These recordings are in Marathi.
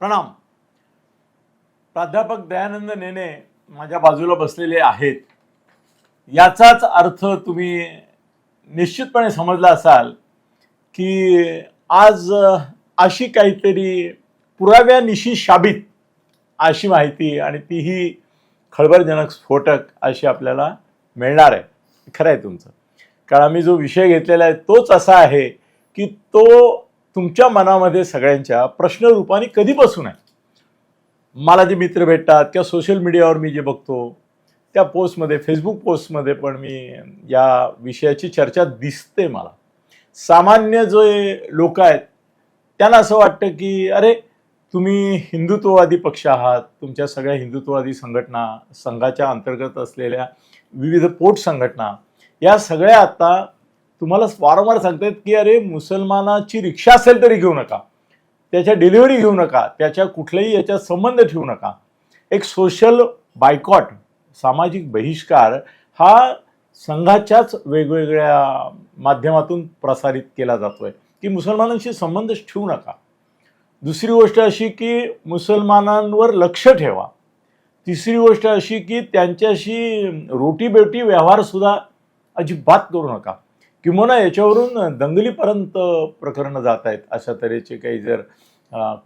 प्रणाम. प्राध्यापक दयानंद नेने माझ्या बाजूला बसलेले आहेत. याचाच अर्थ तुम्ही निश्चितपणे समजला असाल की आज अशी काहीतरी पुराव्यानिशी शाबित अशी माहिती आणि तीही खळबळजनक स्फोटक अशी आपल्याला मिळणार आहे. खरं आहे तुमचं. कारण आम्ही जो विषय घेतलेला आहे तोच असा आहे की तो तुमच्या मनामध्ये सगळ्यांच्या प्रश्नरूपाने कधीपासून आहे? मला जे मित्र भेटतात किंवा सोशल मीडियावर मी जे बघतो त्या पोस्टमध्ये फेसबुक पोस्टमध्ये पण मी या विषयाची चर्चा दिसते मला. सामान्य जे लोक आहेत त्यांना असं वाटतं की अरे तुम्ही हिंदुत्ववादी पक्ष आहात तुमच्या सगळ्या हिंदुत्ववादी संघटना संघाच्या अंतर्गत असलेल्या विविध पोट संघटना या सगळ्या आता तुम्हाला वारंवार सांगतात की अरे मुसलमानाची रिक्षा असेल तरी घेऊ नका. त्याच्या डिलिव्हरी घेऊ नका. त्याच्या कुठल्याही याच्यात संबंध ठेवू नका. एक सोशल बायकॉट सामाजिक बहिष्कार हा संघाच्याच वेगवेगळ्या माध्यमातून प्रसारित केला जातोय. की मुसलमानांशी संबंधच ठेवू नका. दुसरी गोष्ट अशी की मुसलमानांवर लक्ष ठेवा. तिसरी गोष्ट अशी की त्यांच्याशी रोटीबेटी व्यवहारसुद्धा अजिबात करू नका. किंवा याच्यावरून दंगलीपर्यंत प्रकरणं जात आहेत अशा तऱ्हेचे काही जर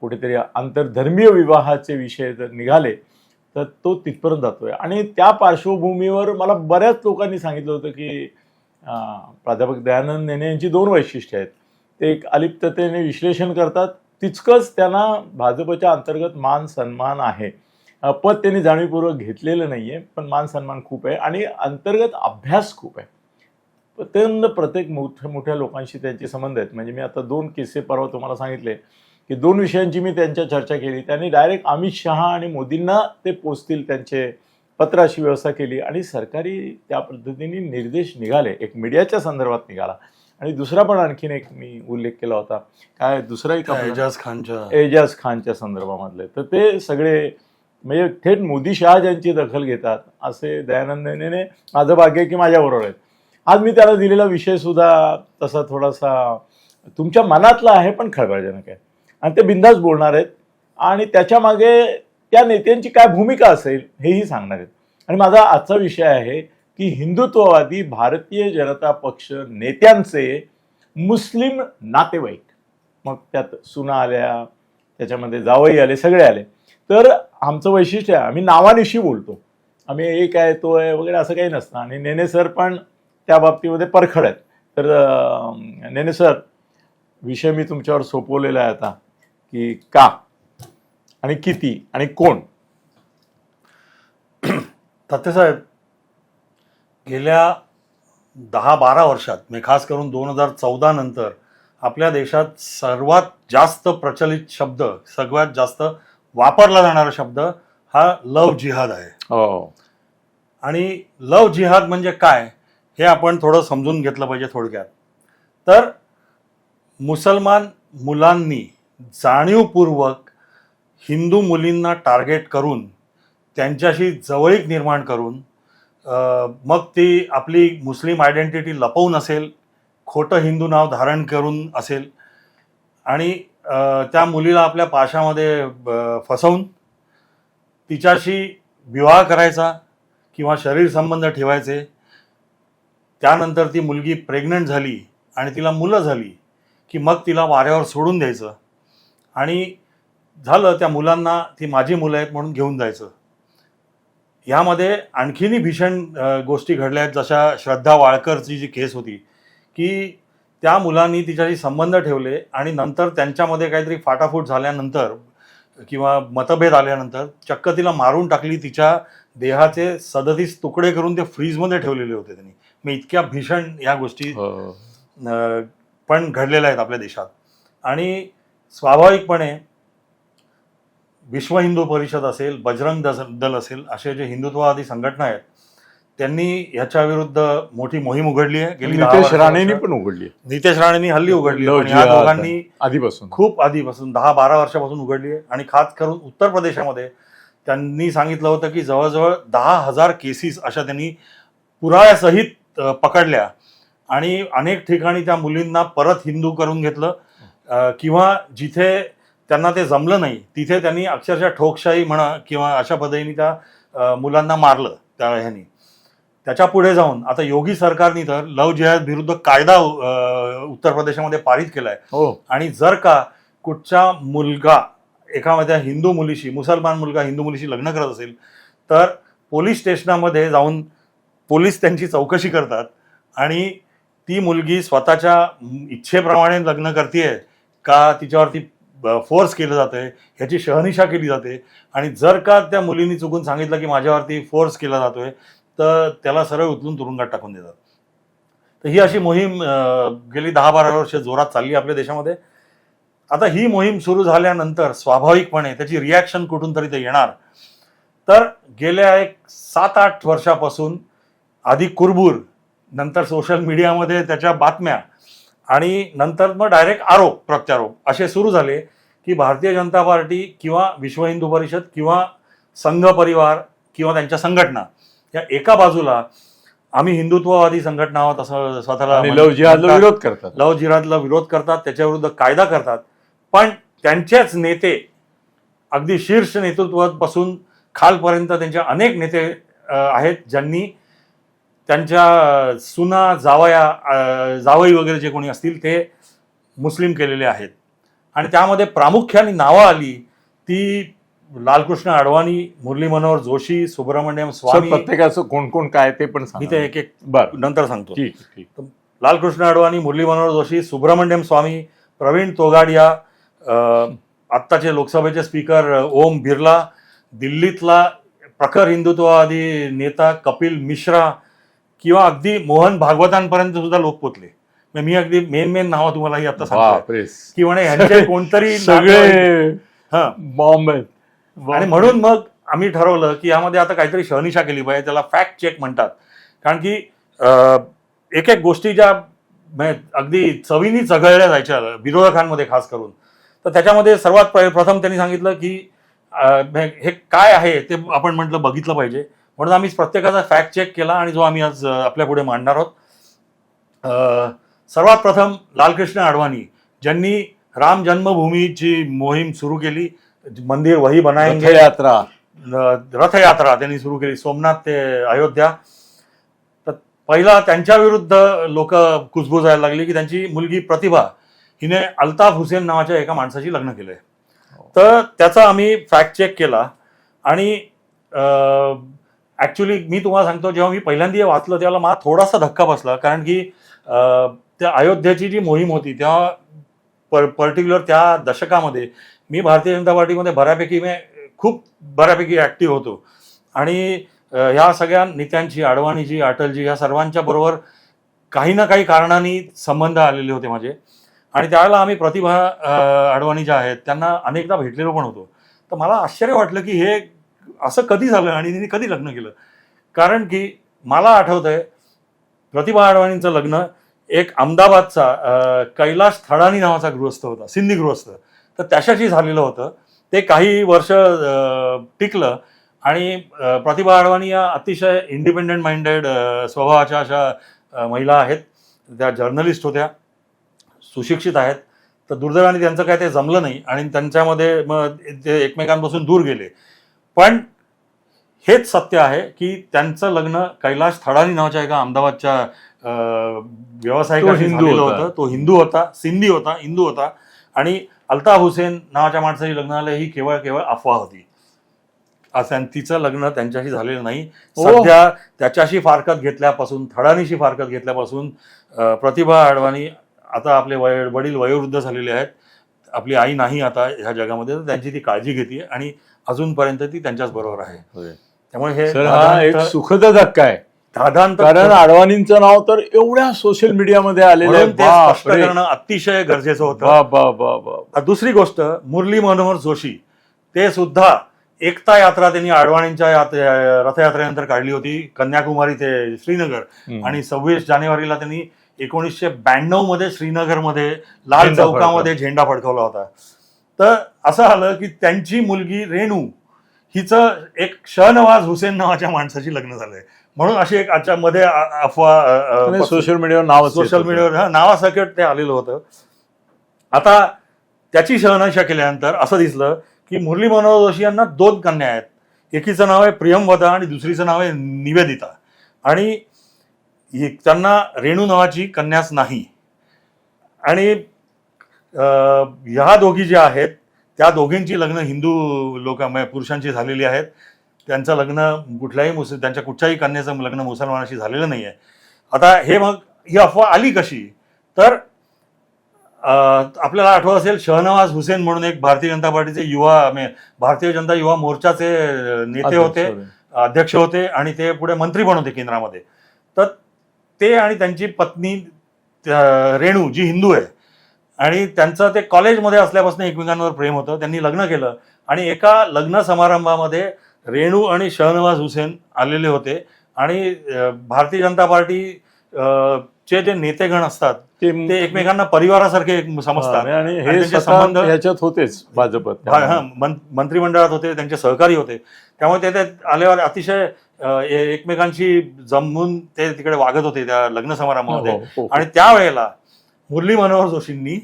कुठेतरी आंतरधर्मीय विवाहाचे विषय जर निघाले तर तो तिथपर्यंत जातोय. आणि त्या पार्श्वभूमीवर मला बऱ्याच लोकांनी सांगितलं होतं की प्राध्यापक दयानंद नेने यांची दोन वैशिष्ट्य आहेत. ते एक अलिप्ततेने विश्लेषण करतात. तितकंच त्यांना भाजपच्या अंतर्गत मान सन्मान आहे. पद त्यांनी जाणीवपूर्वक घेतलेलं नाही आहे पण मान सन्मान खूप आहे. आणि अंतर्गत अभ्यास खूप आहे. प्रचंड प्रत्येक मोठ्या मोठ्या लोकांशी त्यांचे संबंध आहेत. म्हणजे मी आता दोन किस्से परवा तुम्हाला सांगितले की दोन विषयांची मी त्यांच्या चर्चा केली. त्यांनी डायरेक्ट अमित शहा आणि मोदींना ते पोचतील त्यांचे पत्र अशी व्यवस्था केली आणि सरकारी त्या पद्धतीने निर्देश निघाले. एक मीडियाच्या संदर्भात निघाला. आणि दुसरा पण आणखीन एक मी उल्लेख केला होता. काय दुसरा एक त्या आपला- एजाज खानच्या एजाज खानच्या संदर्भामधले. तर ते सगळे म्हणजे थेट मोदी शहा ज्यांची दखल घेतात असे दयानंद नेने माझं भाग्य की माझ्याबरोबर आहेत. आज मी त्याला दिलेला विषय सुद्धा तसा थोडासा तुमच्या मनातला आहे पण खळबळजनक आहे. आणि ते बिंदास बोलणार आहेत. आणि त्याच्यामागे त्या नेत्यांची काय भूमिका असेल हेही सांगणार आहेत. आणि माझा आजचा विषय आहे की हिंदुत्ववादी भारतीय जनता पक्ष नेत्यांचे मुस्लिम नातेवाईक. मग त्यात सुना आल्या त्याच्यामध्ये जावई आले सगळे आले. तर आमचं वैशिष्ट्य आहे आम्ही नावानिशी बोलतो. आम्ही एक आहे तो आहे? वगैरे असं काही नसतं. आणि नेने सर पण त्या बाबतीमध्ये परखड आहेत. तर नेने सर विषय मी तुमच्यावर सोपवलेला आहे आता की का आणि किती आणि कोण? तात्यासाहेब गेल्या दहा बारा वर्षात म्हणजे खास करून दोन हजार चौदा नंतर आपल्या देशात सर्वात जास्त प्रचलित शब्द सगळ्यात जास्त वापरला जाणारा शब्द हा लव जिहाद आहे. हो. आणि लव जिहाद म्हणजे काय? हे आपण थोडं समजून घेतलं पाहिजे थोडक्यात. तर मुसलमान मुलांनी जाणीवपूर्वक हिंदू मुलींना टार्गेट करून त्यांच्याशी जवळीक निर्माण करून मग ती आपली मुस्लिम आयडेंटिटी लपवून असेल खोटं हिंदू नाव धारण करून असेल आणि त्या मुलीला आपल्या पाशामध्ये फसवून तिच्याशी विवाह करायचा किंवा शरीर संबंध ठेवायचे त्यानंतर ती मुलगी प्रेग्नंट झाली आणि तिला मुलं झाली की मग तिला वाऱ्यावर सोडून द्यायचं. आणि झालं त्या मुलांना ती माझी मुलं आहेत म्हणून घेऊन जायचं. ह्यामध्ये आणखीनही भीषण गोष्टी घडल्या आहेत. जशा श्रद्धा वाळकरची जी केस होती की त्या मुलांनी तिच्याशी संबंध ठेवले आणि नंतर त्यांच्यामध्ये काहीतरी फाटाफूट झाल्यानंतर किंवा मतभेद आल्यानंतर चक्क तिला मारून टाकली. तिच्या देहाचे सदतीस तुकडे करून ते फ्रीजमध्ये ठेवलेले होते त्यांनी. मग इतक्या भीषण या गोष्टी हो. पण घडलेल्या आहेत आपल्या देशात. आणि स्वाभाविकपणे विश्व हिंदू परिषद असेल बजरंग दल असेल असे जे हिंदुत्ववादी संघटना आहेत त्यांनी ह्याच्या विरुद्ध मोठी मोहीम उघडली आहे. गेली नितेश राणेंनी पण उघडली नितेश राणेंनी हल्ली उघडली या दोघांनी आधीपासून. खूप आधीपासून दहा बारा वर्षापासून उघडली आहे. आणि खास करून उत्तर प्रदेशामध्ये त्यांनी सांगितलं होतं की जवळजवळ दहा हजार केसेस अशा त्यांनी पुराव्यासहित पकडल्या. आणि अनेक ठिकाणी त्या मुलींना परत हिंदू करून घेतलं. किंवा जिथे त्यांना ते जमलं नाही तिथे त्यांनी अक्षरशः ठोकशाही म्हणा किंवा अशा पद्धतीने त्या मुलांना मारलं त्या ह्यानी. त्याच्या पुढे जाऊन आता योगी सरकारने तर लव जिहाद विरुद्ध कायदा उत्तर प्रदेशामध्ये पारित केलाय. हो. आणि जर का कुठचा मुलगा एखाद्या हिंदू मुलीशी मुसलमान मुलगा हिंदू मुलीशी लग्न करत असेल तर पोलीस स्टेशनामध्ये जाऊन पोलीस त्यांची चौकशी करतात आणि ती मुलगी स्वतःच्या इच्छेप्रमाणे लग्न करते का तिच्यावरती फोर्स केलं जातं आहे ह्याची शहनिशा केली जाते. आणि जर का त्या मुलीने चुकून सांगितलं की माझ्यावरती फोर्स केला जातोय तर त्याला सरळ उचलून तुरुंगात टाकून देतात. तर ही अशी मोहीम गेली दहा बारा वर्ष जोरात चालली आपल्या देशामध्ये. आता ही मोहीम सुरू झाल्यानंतर स्वाभाविकपणे त्याची रिॲक्शन कुठून तरी ते येणार. तर गेल्या एक सात आठ वर्षापासून आधी कुरबूर नंतर सोशल मीडियामध्ये त्याच्या बातम्या आणि नंतर मग डायरेक्ट आरोप प्रत्यारोप असे सुरू झाले की भारतीय जनता पार्टी किंवा विश्व हिंदू परिषद किंवा संघ परिवार किंवा त्यांच्या संघटना या एका बाजूला आम्ही हिंदुत्ववादी संघटना आहोत असं स्वतःला लव जिहादला. विरोध करतात लव जिहादला विरोध करतात त्याच्याविरुद्ध कायदा करतात पण त्यांचेच नेते अगदी शीर्ष नेतृत्वापासून खालपर्यंत त्यांचे अनेक नेते आहेत ज्यांनी त्यांच्या सुना जावया जावई वगैरे जे कोणी असतील ते मुस्लिम केलेले आहेत. आणि त्यामध्ये प्रामुख्याने नावं आली ती लालकृष्ण अडवाणी मुरली मनोहर जोशी सुब्रमण्यम स्वामी. प्रत्येकाचं कोण कोण काय ते पण मी. ते एक एक बर. नंतर सांगतो. लालकृष्ण अडवाणी मुरली मनोहर जोशी सुब्रमण्यम स्वामी प्रवीण तोगाडिया आत्ताचे लोकसभेचे स्पीकर ओम बिर्ला दिल्लीतला प्रखर हिंदुत्ववादी नेता कपिल मिश्रा किंवा अगदी मोहन भागवतांपर्यंत सुद्धा लोक पोचले. म्हणजे मी अगदी मेन मेन नावं तुम्हाला ही आता सांगतो की म्हणे ह्यांचे कोणतरी सगळे हा. बॉम्ब आणि म्हणून मग आम्ही ठरवलं की यामध्ये आता काहीतरी शहनिशा केली पाहिजे त्याला फॅक्ट चेक म्हणतात. कारण की एक एक गोष्टी ज्या अगदी चवीनी चघळल्या जायच्या विरोधकांमध्ये खास करून. तर त्याच्यामध्ये सर्वात प्रथम त्यांनी सांगितलं की हे काय आहे ते आपण म्हटलं बघितलं पाहिजे. म्हणून आम्ही प्रत्येकाचा फॅक्ट चेक केला आणि जो आम्ही आज आपल्या पुढे मांडणार आहोत. सर्वात प्रथम लालकृष्ण अडवाणी ज्यांनी राम जन्मभूमीची मोहीम सुरू केली. मंदिर वही बनाएंगे. रथयात्रा. रथयात्रा त्यांनी सुरू केली. सोमनाथ ते अयोध्या. तर पहिला त्यांच्या विरुद्ध लोक कुजबुजायला लागली की त्यांची मुलगी प्रतिभा हिने अल्ताफ हुसेन नावाच्या एका माणसाशी लग्न केलंय. तर त्याचा आम्ही फॅक्ट चेक केला आणि ॲक्च्युली मी तुम्हाला सांगतो जेव्हा मी पहिल्यांदा वाचलं तेव्हा मला थोडासा धक्का बसला. कारण की त्या अयोध्येची जी मोहीम होती तेव्हा पर पर्टिक्युलर त्या दशकामध्ये मी भारतीय जनता पार्टीमध्ये बऱ्यापैकी मी खूप बऱ्यापैकी ॲक्टिव्ह होतो. आणि ह्या सगळ्या नेत्यांची अडवाणीची अटलजी ह्या सर्वांच्या बरोबर काही ना काही कारणांनी संबंध आलेले होते माझे. आणि त्यावेळेला आम्ही प्रतिभा अडवाणी ज्या आहेत त्यांना अनेकदा भेटलेलो पण होतो. तर मला आश्चर्य वाटलं की हे असं कधी झालं आणि तिने कधी लग्न केलं? कारण की मला आठवत आहे प्रतिभा अडवाणींचं लग्न एक अहमदाबादचा कैलाश थडानी नावाचा गृहस्थ होता सिंधी गृहस्थ. तर त्याच्याशी झालेलं होतं. ते काही वर्ष टिकलं आणि प्रतिभा अडवाणी या अतिशय इंडिपेंडंट माइंडेड स्वभावाच्या अशा महिला आहेत. त्या जर्नलिस्ट होत्या. सुशिक्षित आहेत. तर दुर्दैवाने त्यांचं काय ते जमलं नाही आणि त्यांच्यामध्ये मग ते एकमेकांपासून दूर गेले. पण हेच सत्य आहे की त्यांचं लग्न कैलाश थडानी नावाच्या एका अहमदाबादच्या अ, व्यावसायिकाशी हिंदू झालेलं होता. तो हिंदू होता सिंधी होता हिंदू होता. आणि अल्ताफ हुसेन नावाच्या माणसाची लग्न झालं ही केवळ केवळ अफवा होती. असं तिचं लग्न त्यांच्याशी झालेलं नाही. सध्या त्याच्याशी फारकत घेतल्यापासून थडानीशी फारकत घेतल्यापासून प्रतिभा अडवाणी आता आपले वय वडील वयोवृद्ध झालेले आहेत. आपली आई नाही आता ह्या जगामध्ये तर त्यांची ती काळजी घेते. आणि अजूनपर्यंत ती त्यांच्याच बरोबर आहे. त्यामुळे हे सर हा एक सुखद धक्का आहे. दादांत कारण अडवाणींचं नाव तर एवढ्या सोशल मीडियामध्ये आलेलं आहे. स्पष्ट. करणं अतिशय गरजेचं होतं. दुसरी गोष्ट मुरली मनोहर जोशी ते सुद्धा एकता यात्रा त्यांनी अडवाणींच्या यात- रथयात्रेनंतर काढली होती. कन्याकुमारी ते श्रीनगर. आणि सव्वीस जानेवारीला त्यांनी एकोणीसशे ब्याण्णवमध्ये श्रीनगरमध्ये लाल चौकामध्ये झेंडा फडकवला होता. तर असं आलं की त्यांची मुलगी रेणू हिचं एक शहनवाज हुसेन नावाच्या माणसाशी लग्न झालंय. म्हणून अशी एक आजच्या मध्ये अफवा. सोशल मीडियावर नाव सोशल मीडियावर नावासकट ते आलेलं होतं. आता त्याची शहनाशा केल्यानंतर असं दिसलं की मुरली मनोहर जोशी यांना दोन कन्या आहेत. एकीचं नाव आहे प्रियमवदा आणि दुसरीचं नाव आहे निवेदिता. आणि ही- त्यांना रेणू नावाची कन्याच नाही. आणि ह्या दोघी ज्या आहेत त्या दोघींची लग्न हिंदू लोक पुरुषांची झालेली आहेत. त्यांचं लग्न कुठल्याही मुस त्यांच्या कुठच्याही कन्याचं लग्न मुसलमानाशी झालेलं नाही आहे आता हे मग ही अफवा आली कशी? तर आपल्याला आठवत असेल शहनवाज हुसेन म्हणून एक भारतीय जनता पार्टीचे युवा भारतीय जनता युवा मोर्चाचे नेते होते अध्यक्ष होते आणि ते पुढे मंत्री पण होते केंद्रामध्ये. तर ते आणि त्यांची पत्नी रेणू जी हिंदू आहे आणि त्यांचं ते कॉलेजमध्ये असल्यापासून एकमेकांवर प्रेम होतं. त्यांनी लग्न केलं. आणि एका लग्न समारंभामध्ये रेणू आणि शहनवाज हुसेन आलेले होते. आणि भारतीय जनता पार्टी चे जे नेतेगण असतात ते एकमेकांना परिवारासारखे एक समजतात. आणि हे संबंध याच्यात होतेच भाजपत. हा, मंत्रिमंडळात होते त्यांचे सहकारी होते. त्यामुळे ते ते आल्यावर अतिशय एकमेकांशी जमून ते तिकडे वागत होते त्या लग्न समारंभामध्ये. हो, हो, हो. आणि त्यावेळेला मुरली मनोहर जोशींनी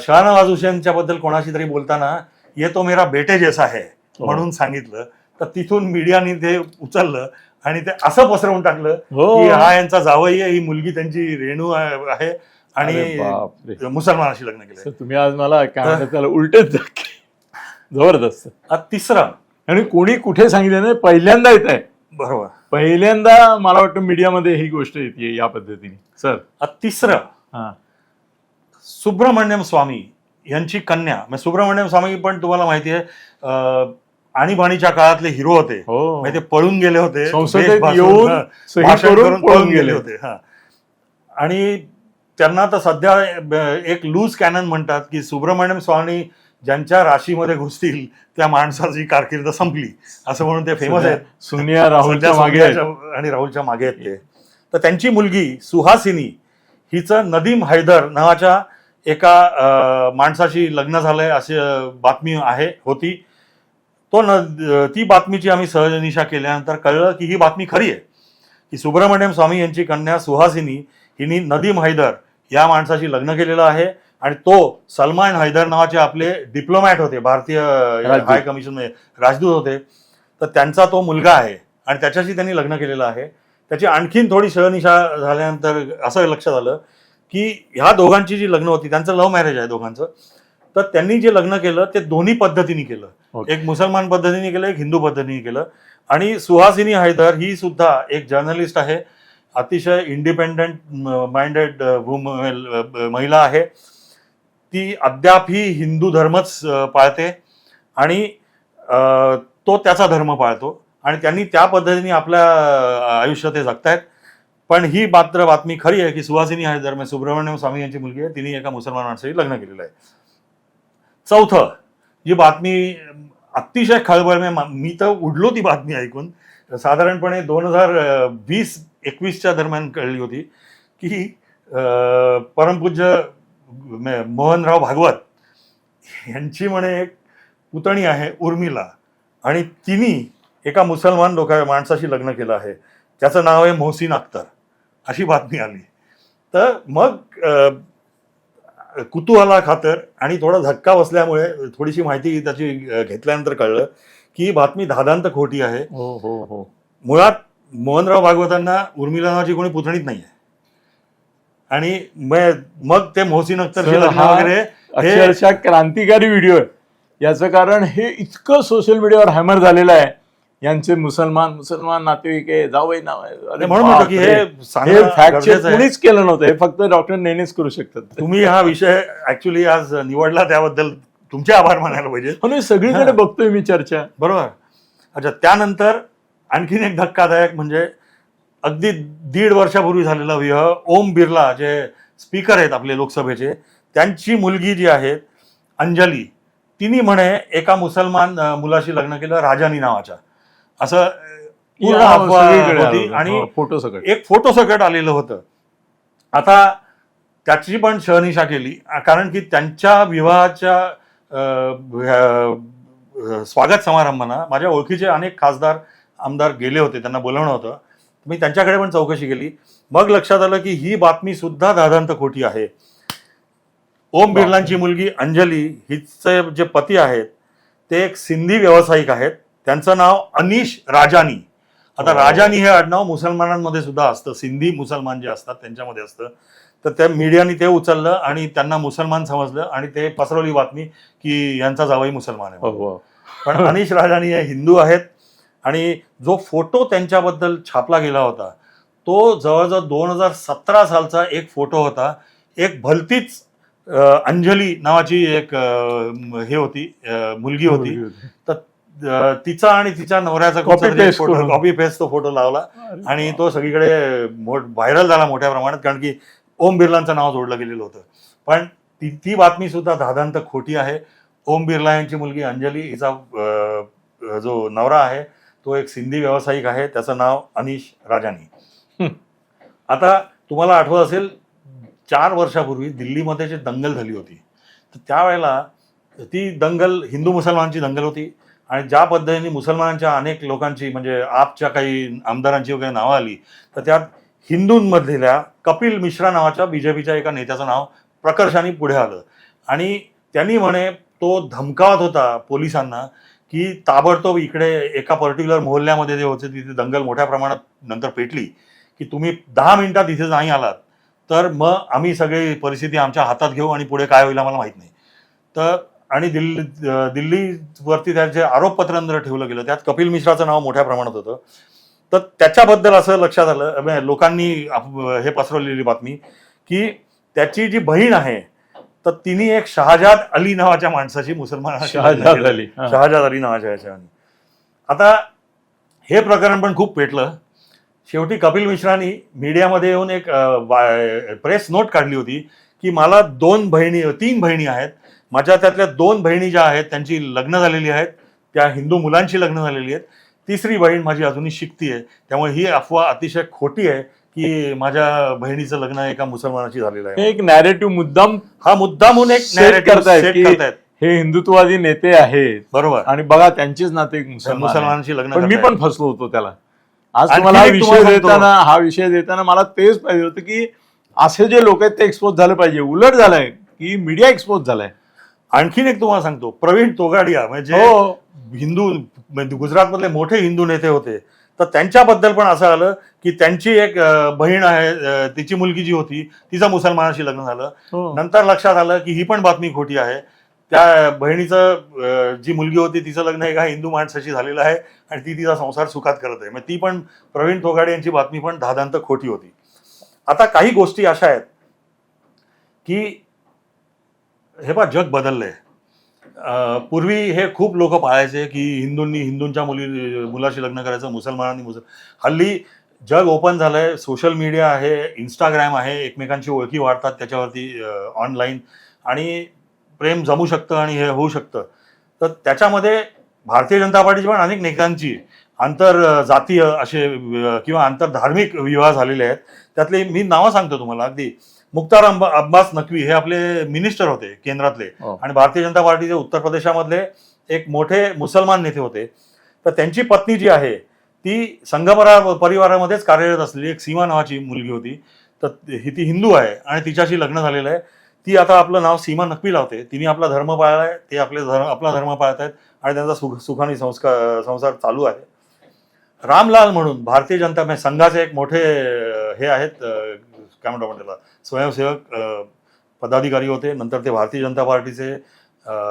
शहानवाज हुसेनच्या बद्दल कोणाशी तरी बोलताना ये तो मेरा बेटे जैसा है हो. म्हणून सांगितलं. तर तिथून मीडियाने ते उचललं आणि ते असं पसरवून टाकलं हो. की हा यांचा जावई आहे ही मुलगी त्यांची रेणू आहे आहे आणि. मुसलमानाशी लग्न केलं सर, तुम्ही आज मला काय त्याला उलटेच जबरदस्त. तिसरं. आणि कोणी कुठे सांगितलं नाही पहिल्यांदा येत आहे. बरोबर. पहिल्यांदा मला वाटतं मीडियामध्ये ही गोष्ट येते या पद्धतीने. सर. तिसरं. सुब्रमण्यम स्वामी यांची कन्या. म्हणजे सुब्रमण्यम स्वामी पण तुम्हाला माहिती आहे आणीबाणीच्या काळातले हिरो होते. हो. म्हणजे ते पळून गेले होते हा, पळून गेले होते. हा. आणि त्यांना तर सध्या एक लूज कॅनन म्हणतात की सुब्रमण्यम स्वामी ज्यांच्या राशीमध्ये घुसतील त्या माणसाची कारकीर्द संपली. असं म्हणून ते फेमस आहेत. सोनिया राहुलच्या मागे आणि राहुलच्या मागे आहेत ते. तर त्यांची मुलगी सुहासिनी हिचं नदीम हैदर नावाच्या एका माणसाशी लग्न झालंय अशी बातमी आहे होती. तो न ती बातमीची आम्ही सहजनिशा केल्यानंतर कळलं की ही बातमी खरी आहे. की सुब्रमण्यम स्वामी यांची कन्या सुहासिनी हिनी नदीम हैदर या माणसाशी लग्न केलेलं आहे आणि तो सलमान हैदर नावाचे आपले डिप्लोमॅट होते भारतीय. हाय कमिशन राजदूत होते. तर त्यांचा तो मुलगा आहे आणि त्याच्याशी त्यांनी लग्न केलेलं आहे. त्याची आणखीन थोडी शहनिशा झाल्यानंतर असं लक्षात आलं की ह्या दोघांची जी लग्न होती त्यांचं लव्ह मॅरेज आहे दोघांचं तर त्यांनी जे लग्न केलं ते दोन्ही पद्धतीने केलं. एक मुसलमान पद्धतीने केलं एक हिंदू पद्धतीने केलं. आणि सुहासिनी हैदर ही सुद्धा एक जर्नलिस्ट आहे अतिशय इंडिपेंडंट माइंडेड महिला आहे. ती अद्यापही हिंदू धर्मच पाळते आणि तो त्याचा धर्म पाळतो. आणि त्यांनी त्या पद्धतीने आपल्या आयुष्यात आयुष्य ते जगतायत. पण ही मात्र बातमी खरी आहे की सुहासिनी आहे दरम्यान सुब्रमण्यम स्वामी यांची मुलगी आहे तिने एका मुसलमान माणसाशी लग्न केलेलं आहे. चौथं ही बातमी अतिशय खळबळ म्हणजे मी तर उडलो ती बातमी ऐकून. साधारणपणे दोन हजार वीस एकवीसच्या दरम्यान कळली होती की परमपूज्य म- मोहनराव भागवत यांची म्हणे एक पुतणी आहे उर्मिला आणि तिने एका मुसलमान लोका माणसाशी लग्न केलं आहे. त्याचं नाव आहे मोहसिन अख्तर. अशी बातमी आली. तर मग कुतूहला खातर आणि थोडा धक्का बसल्यामुळे थोडीशी माहिती त्याची घेतल्यानंतर कळलं की ही बातमी धादांत खोटी आहे. हो हो हो. मुळात मोहनराव भागवतांना उर्मिला नावाची कोणी पुतणीच नाही आहे आणि मग ते मोहसिन अख्तरशी सर, लग्न हा वगैरे हे अक्षरशः क्रांतिकारी व्हिडिओ आहे. याचं कारण हे इतकं सोशल मीडियावर हॅमर झालेलं आहे. यांचे मुसलमान मुसलमान नातेवाईक आहे जावई नाव आहे. अरे म्हणून म्हणतो की हे बापरे. हे सांगणं फॅक्ट गरजेचं आहे. कुणीच केलं नव्हतं. हे फक्त डॉक्टर नेनेच करू शकतात. तुम्ही हा विषय ऍक्च्युली आज निवडला त्याबद्दल तुमचे आभार मानायला पाहिजे. म्हणून सगळीकडे हा. बघतोय मी चर्चा. बरोबर. अच्छा त्यानंतर आणखीन एक धक्कादायक म्हणजे अगदी दीड वर्षापूर्वी झालेला विवाह ओम बिर्ला जे स्पीकर आहेत आपले लोकसभेचे त्यांची मुलगी जी आहे अंजली तिने म्हणे एका मुसलमान अं, मुलाशी लग्न केलं राजानी नावाच्या. असं अं, पूर्ण या अफवा सगळीकडे होती आलं. आणि हो, फोटो सगळे. एक फोटो सकट आलेलं होतं. आता त्याची पण शहनिशा केली कारण की त्यांच्या विवाहाच्या अं, अं, स्वागत समारंभांना माझ्या ओळखीचे अनेक खासदार आमदार गेले होते त्यांना बोलवणं होतं. मी त्यांच्याकडे पण चौकशी केली. मग लक्षात आलं की ही बातमी सुद्धा दादांत खोटी आहे. ओम बिर्लांची मुलगी अंजली हिचे जे पती आहेत ते एक सिंधी व्यावसायिक आहेत. त्यांचं नाव अनिश राजानी. आता हो. राजानी हे आडनाव मुसलमानांमध्ये सुद्धा असतं. सिंधी मुसलमान जे असतात त्यांच्यामध्ये असतं. तर त्या मीडियाने ते उचललं आणि त्यांना मुसलमान समजलं आणि ते पसरवली बातमी की यांचा जावई मुसलमान आहे. हो, हो. पण अनिश राजानी हे हिंदू आहेत आणि जो फोटो त्यांच्याबद्दल छापला गेला होता तो जवळजवळ दोन हजार सतरा सालचा एक फोटो होता. एक भलतीच अंजली नावाची एक हे होती मुलगी होती. अं, तिचा आणि तिच्या नवऱ्याचा Copy paste फोटो करून. कॉपी पेस्ट तो फोटो लावला. आणि तो सगळीकडे व्हायरल झाला मोठ्या प्रमाणात कारण की ओम बिर्लांचं नाव जोडलं गेलेलं होतं. पण ती ती बातमी सुद्धा धादांत खोटी आहे. ओम बिर्ला यांची मुलगी अंजली हिचा अं, जो नवरा आहे तो एक सिंधी व्यावसायिक आहे. त्याचं नाव अनिश राजानी. हं. आता तुम्हाला आठवत असेल चार वर्षापूर्वी दिल्लीमध्ये जी दंगल झाली होती तर त्यावेळेला ती दंगल हिंदू मुसलमानांची दंगल होती. आणि ज्या पद्धतीने मुसलमानांच्या अनेक लोकांची म्हणजे आपच्या काही आमदारांची वगैरे नावं आली तर त्यात हिंदूंमधल्या कपिल मिश्रा नावाच्या बीजेपीच्या एका नेत्याचं नाव प्रकर्षाने पुढे आलं. आणि त्यांनी म्हणे तो धमकावत होता पोलिसांना की ताबडतोब इकडे एका पर्टिक्युलर मोहल्ल्यामध्ये जे होते तिथे दंगल मोठ्या प्रमाणात नंतर पेटली की तुम्ही दहा मिनिटात इथे नाही आलात तर मग आम्ही सगळी परिस्थिती आमच्या हातात घेऊ आणि पुढे काय होईल आम्हाला माहीत नाही. तर आणि दिल्ली दिल्लीवरती त्याचे आरोपपत्र ठेवलं गेलं त्यात कपिल मिश्राचं नाव मोठ्या प्रमाणात होतं तर त्याच्याबद्दल असं लक्षात आलं म्हणजे लोकांनी हे पसरवलेली बातमी की त्याची जी बहीण आहे तर तिने एक शहाजाद अली नावाच्या माणसाची मुसलमानाशी लग्न शहाजाद. अली. शहाजाद अली नावाच्या याच्याने आता हे प्रकरण पण खूप पेटलं शेवटी कपिल मिश्रानी मीडियामध्ये येऊन एक प्रेस नोट काढली होती की मला दोन बहिणी तीन बहिणी आहेत माझ्या त्यातल्या दोन बहिणी ज्या आहेत त्यांची लग्न झालेली आहेत त्या हिंदू मुलांची लग्न झालेली आहेत. तिसरी बहीण माझी अजूनही शिकती आहे. त्यामुळे ही अफवा अतिशय खोटी आहे की माझ्या बहिणीचं लग्न एका मुसलमानाची झालेलं आहे. एक नॅरेटिव्ह मुद्दाम हा मुद्दामून एक करतायत करतायत. हे हिंदुत्ववादी नेते आहेत. बरोबर. आणि बघा त्यांचेच नाते मुसलमान आहेत. मुसलमानांची लग्न मी. पण फसलो होतो त्याला. आज तुम्हाला हा विषय. देताना हा विषय देताना मला तेच पाहिजे होतं की असे जे लोक आहेत ते एक्सपोज झालं पाहिजे. उलट झालंय की मीडिया एक्सपोज झालाय. आणखीन एक तुम्हाला सांगतो प्रवीण तोगाडिया म्हणजे हो. हिंदू म्हणजे गुजरातमधले मोठे हिंदू नेते होते. तर त्यांच्याबद्दल पण असं आलं की त्यांची एक बहीण आहे तिची मुलगी जी होती तिचं मुसलमानाशी लग्न झालं. हो. नंतर लक्षात आलं की ही पण बातमी खोटी आहे. त्या बहिणीचं जी मुलगी होती तिचं लग्न एका हिंदू माणसाशी झालेलं आहे आणि ती तिचा संसार सुखात करत आहे. मग ती पण प्रवीण तोगाडे यांची बातमी पण धादांत खोटी होती. आता काही गोष्टी अशा आहेत की हे पहा जग बदललंय. पूर्वी हे खूप लोक पाळायचे की हिंदूंनी हिंदूंच्या मुली मुलाशी लग्न करायचं मुसलमानांनी मुसल हल्ली जग ओपन झालंय सोशल मीडिया आहे इंस्टाग्राम आहे एकमेकांची ओळखी वाढतात त्याच्यावरती ऑनलाईन आणि प्रेम जमू शकतं आणि हे होऊ शकतं. तर त्याच्यामध्ये भारतीय जनता पार्टीची पण अनेक नेत्यांची आंतर जातीय असे किंवा आंतरधार्मिक विवाह झालेले आहेत. त्यातले मी नावं सांगतो तुम्हाला अगदी. मुख्तार अंबा अब्बास नक्वी हे आपले मिनिस्टर होते केंद्रातले. हो. आणि भारतीय जनता पार्टीचे उत्तर प्रदेशामधले एक मोठे मुसलमान नेते होते. तर त्यांची पत्नी जी आहे ती संगमरा परिवारामध्येच कार्यरत असलेली एक सीमा नावाची मुलगी होती. तर ही ती हिंदू आहे आणि तिच्याशी लग्न झालेलं आहे. ती आता आपलं नाव सीमा नक्वी लावते. तिने आपला धर्म पाळलाय ते आपले धर्म आपला धर्म पाळत आहेत आणि त्यांचा सुख सुखाने संस्कार संसार चालू आहे. रामलाल म्हणून भारतीय जनता संघाचे एक मोठे हे आहेत काय म्हणतो आपण त्याला. स्वयंसेवक पदाधिकारी होते. नंतर ते भारतीय जनता पार्टीचे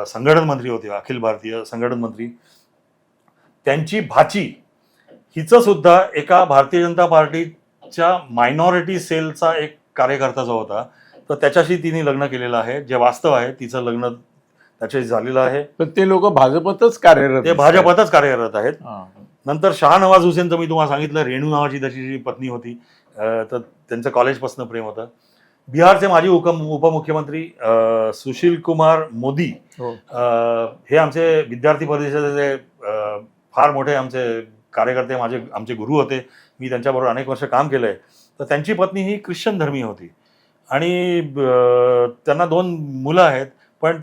संघटन मंत्री होते अखिल भारतीय संघटन मंत्री. त्यांची भाची हिचं सुद्धा एका भारतीय जनता पार्टीच्या मायनॉरिटी सेलचा एक कार्यकर्ता जो होता. तर त्याच्याशी तिने लग्न केलेलं आहे. जे वास्तव आहे तिचं लग्न त्याच्याशी झालेलं आहे. पण ते लोक भाजपतच कार्यरत ते. भाजपातच कार्यरत आहेत. नंतर शहानवाज हुसेनचं मी तुम्हाला सांगितलं रेणू नावाची त्याची जी पत्नी होती. तर त्यांचं कॉलेजपासून प्रेम होतं. बिहारचे माजी उप उपमुख्यमंत्री सुशील कुमार मोदी हो. हे आमचे विद्यार्थी परिषदेचे फार मोठे आमचे कार्यकर्ते माझे आमचे गुरु होते. मी त्यांच्याबरोबर अनेक वर्ष काम केलं आहे तर त्यांची पत्नी ही ख्रिश्चन धर्मीय होती. आणि त्यांना दोन मुलं आहेत पण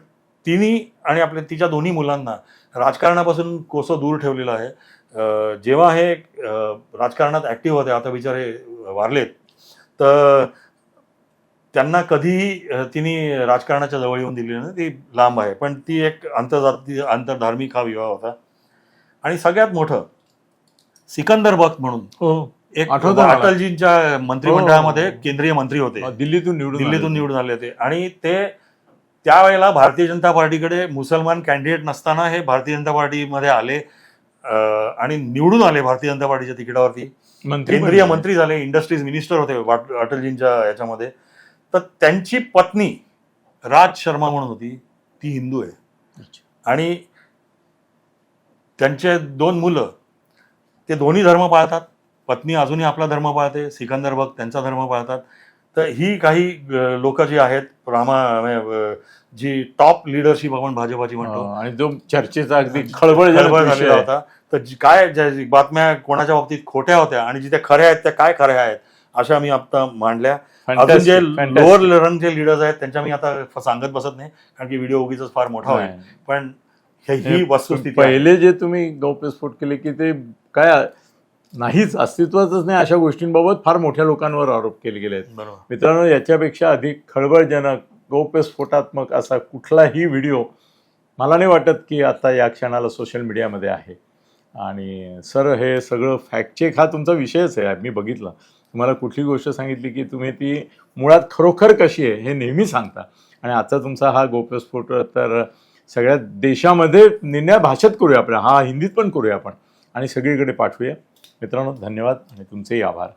तिन्ही आणि आपल्या तिच्या दोन्ही मुलांना राजकारणापासून कोसं दूर ठेवलेलं आहे. जेव्हा हे राजकारणात ॲक्टिव्ह होते आता बिचारे वारलेत. तर त्यांना कधीही तिने राजकारणाच्या जवळ येऊन दिली नाही ती लांब आहे. पण ती एक आंतरजाती आंतरधार्मिक हा विवाह होता. आणि सगळ्यात मोठं सिकंदर बक्त म्हणून हो. एक. अटलजींच्या मंत्रिमंडळामध्ये हो. केंद्रीय मंत्री होते. दिल्लीतून निवडून दिल्लीतून. निवडून आले होते. आणि ते त्यावेळेला भारतीय जनता पार्टीकडे मुसलमान कॅन्डिडेट नसताना हे भारतीय जनता पार्टीमध्ये आले आणि निवडून आले भारतीय जनता पार्टीच्या तिकिटावरती. केंद्रीय मंत्री झाले इंडस्ट्रीज मिनिस्टर होते अटलजींच्या याच्यामध्ये. तर त्यांची पत्नी राज शर्मा म्हणून होती ती हिंदू आहे. आणि त्यांचे दोन मुलं ते दोन्ही धर्म पाळतात. पत्नी अजूनही आपला धर्म पाळते सिकंदर बग त्यांचा धर्म पाळतात. तर ही काही लोक जी आहेत रामा जी टॉप लिडरशिप आपण भाजपाची म्हणतो. आणि जो चर्चेचा अगदी खळबळ खळबळ झालेला होता. तर जी- काय ज्या बातम्या कोणाच्या बाबतीत खोट्या होत्या आणि जिथे खऱ्या आहेत त्या काय खऱ्या आहेत अशा मी आता मांडल्या. अजून जे लोअर रंगचे लिडर्स आहेत त्यांच्या मी आता सांगत बसत नाही कारण की व्हिडिओ उगीच फार मोठा होईल. पण हे- वस्तुस्थिती आहे. पहिले जे तुम्ही गौप्यस्फोट केले की ते काय नाहीच अस्तित्वातच नाही अशा गोष्टींबाबत फार मोठ्या लोकांवर आरोप केले गेले आहेत. मित्रांनो याच्यापेक्षा अधिक खळबळजनक गौप्यस्फोटात्मक असा कुठलाही व्हिडिओ मला नाही वाटत की आता या क्षणाला सोशल मीडियामध्ये आहे. आणि सर हे सगळं फॅक्ट चेक हा तुमचा विषयच आहे. मी बघितला. तुम्हाला कुठली गोष्ट सांगितली की तुम्ही ती मुळात खरोखर कशी आहे हे नेहमी सांगता. आणि आजचा तुमचा हा गोप्यस्फोट तर सगळ्या देशामध्ये निर्णय भाषेत करूया आपण. हा हिंदीत पण करूया आपण. आणि सगळीकडे पाठवूया. मित्रांनो धन्यवाद आणि तुमचेही आभार.